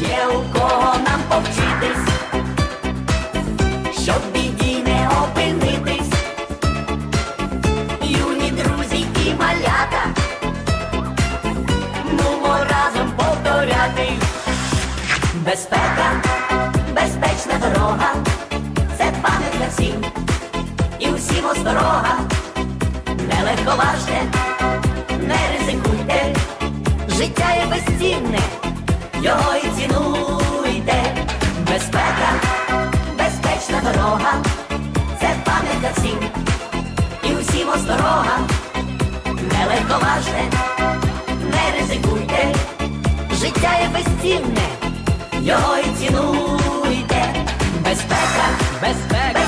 є у кого нам повчитись, щоб біді не опинитись. Юні друзі і малята, нумо разом повторяти. Безпека, безпечна дорога, це пам'ятка всім, і усім осторога, не легковажте, не ризикуйте, життя є безцінне, його і цінуйте. Безпека, безпечна дорога, це пам'ятка всім, і усім осторога, не легковажте, не ризикуйте, життя є безцінне, його і цінуйте. Безпека, Безпека,